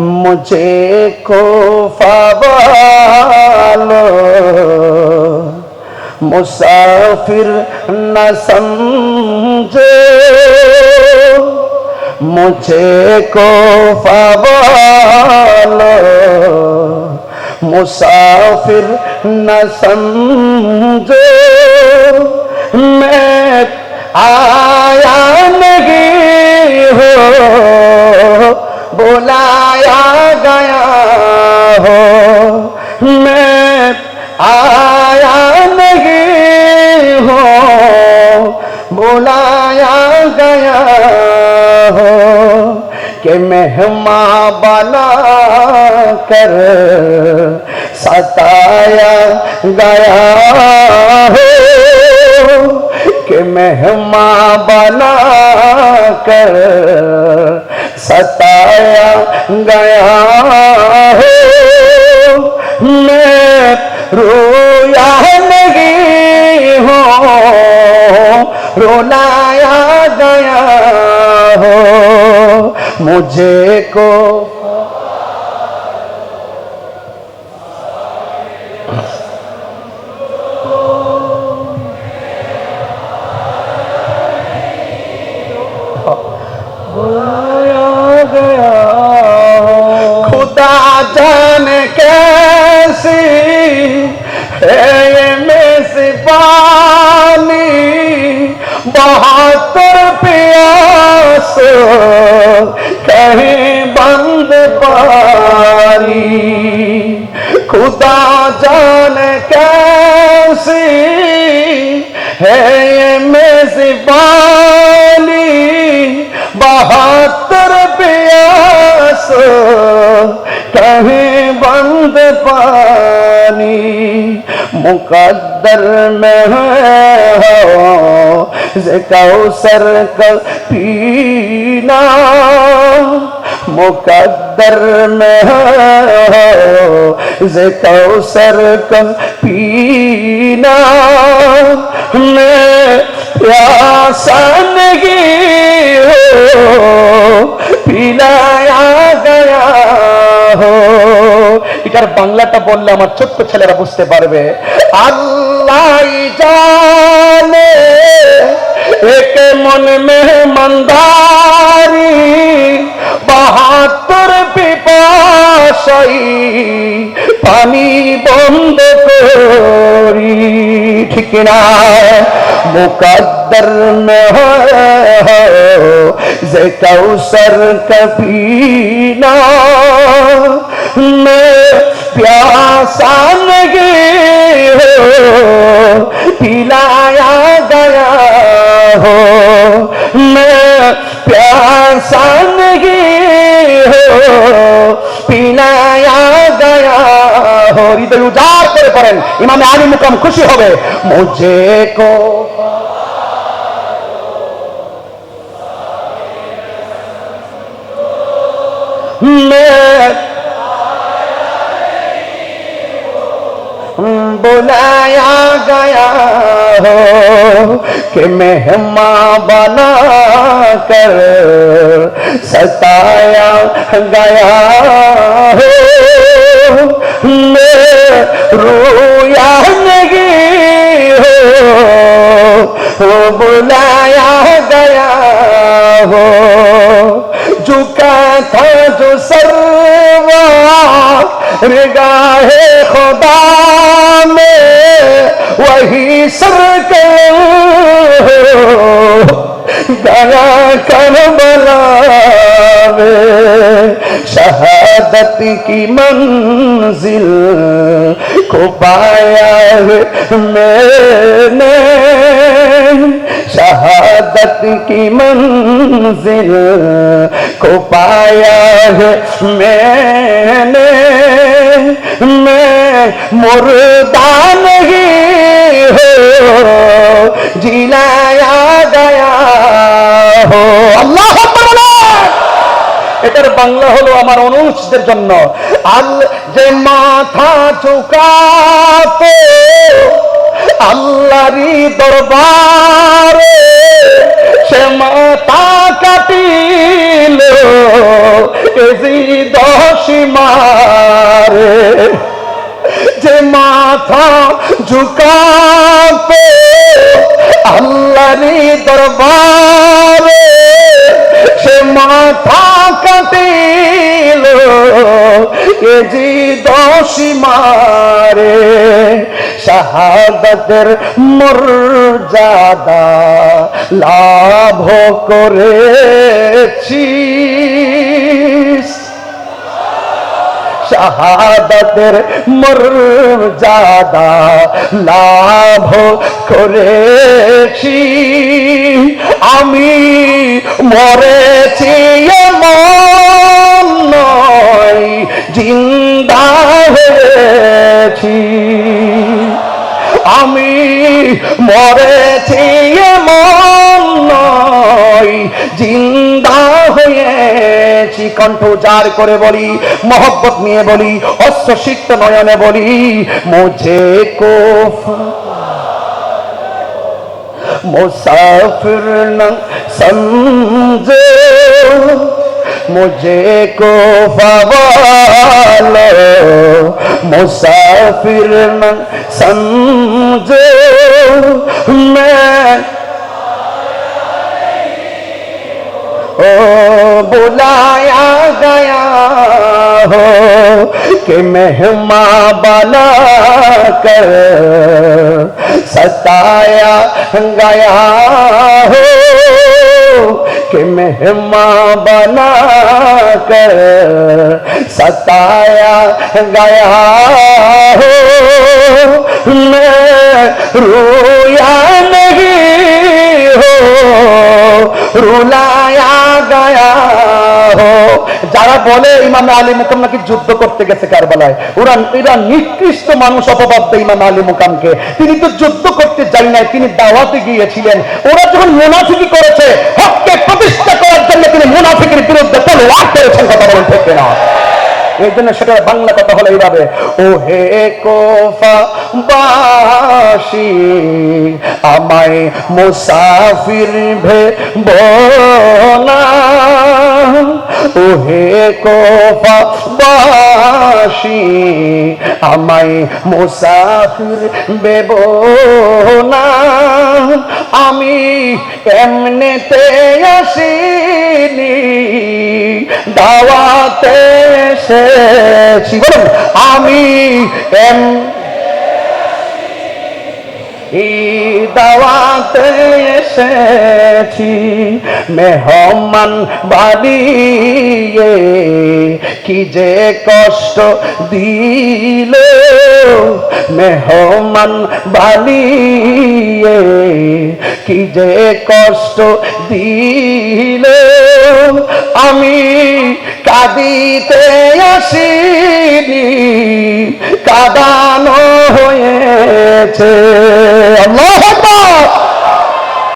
मुझे को फवालो मुसाफिर न समझो मुझे को फवालो मुसाफिर न समझो मैं आया नहीं हो بلایا گیا ہو۔ میں آیا نہیں ہو۔ بلایا گیا ہو کہ مہماں بنا کر ستایا گیا ہو۔ کہ مہماں بنا کر ستایا گیا ہوں میں رویا نہیں ہوں رولایا گیا ہو۔ مجھے کو جان کیسی ہے میں سپانی بہت پیاس، کہیں بند پانی خدا جان کیسی ہے میں سپانی بہت پیاس کہیں بند پانی مقدر میں ہے سر کا پینا مقدر میں ہے سر کا پینا میں پیاسا نہیں পিলায়া গয়া হো। এটার বাংলাটা বললে আমার ছোট্ট ছেলেরা বুঝতে পারবে। আল্লাহ জানে মন বাহাত্তর পিপাসাই পানি বন্ধ করি। ঠিক না مقدر نہ ہو کوثر کبھی نہ میں پیاسا لگے ہو، پلایا گیا ہو۔ میں پیاسا لگے ہو، پلایا گیا ہو۔ ادھر اجاڑ کر پڑھیں۔ امام علی مقام خوشی ہوئے مجھے کو بلایا گیا ہو کہ مہماں بنا کر ستایا گیا ہو رویا نہیں ہو بلایا گیا تھا جو سروا رگاہ خدا میں وہی سر گیا کربلا میں شہادت کی منزل کو پایا میں نے۔ शहादत की मंजिल को पाया है मैंने मैं मुर्दा नहीं हो जिलाया गया हो আল্লাহ এটার বাংলা হলো আমার অনুষ্ঠদের জন্য আল যে মাথা চুকাতো আল্লাহরই দরবারে সে মাতা কাটিল এজি দশি মারে। যে মাথা ঝুকাবে আল্লাহরি দরবারে সে মাথা কাটিল, এ জি মারে। শাহাদতের মর্যাদা লাভ করেছি শাহাদতের মর্যাদা লাভ করেছি আমি মরেছি নয় জিন্দা হয়েছি। আমি মরেছি এমন নয়। জিন্দা হয়েছি, কণ্ঠ জার করে বলি, মহব্বত নিয়ে বলি অশ্বসিক্ত নয়নে বলি, মুঝে কো মুসাফির না مجھے کو فوالو، مسافر نہ سمجھو، میں او بلایا گیا ہو کہ مہما بنا کر ستایا گیا ہو कि मेहमा बना कर सताया गया हो मैं रोया नहीं हो রুলায়া গায়া হো যারা বলে ইমাম আলী মুকাম নাকি যুদ্ধ করতে গেছে কারবালায় ওরা এরা নিকৃষ্ট মানুষ অপবাদ দেয় ইমাম আলী মুকামকে তিনি তো যুদ্ধ করতে যাই নাই তিনি দাওয়াতে গিয়েছিলেন। ওরা যখন মুনাফিকি করেছে, হককে প্রতিষ্ঠা করার জন্য তিনি মুনাফিকের বিরুদ্ধে তলোয়ার করেছেন কথা বলেন ঠিক না এই জন্য সেটা বাংলা কথা হলো এইভাবে ও হে কোফা বাসি আমায় মুসাফির ভে বোনা ও হে কোফা বাসি আমায় মুসাফির বেব না আমি এমনিতে আসিনি, দাওয়াতে এসেছি। আমি এম দাওয়াতে এসেছি মেহমান বাড়িয়ে কি যে কষ্ট দিল মেহমান বাড়িয়ে কি যে কষ্ট দিল আমি কাঁদিতে আসিনি কাদানো হয়েছে। আল্লাহ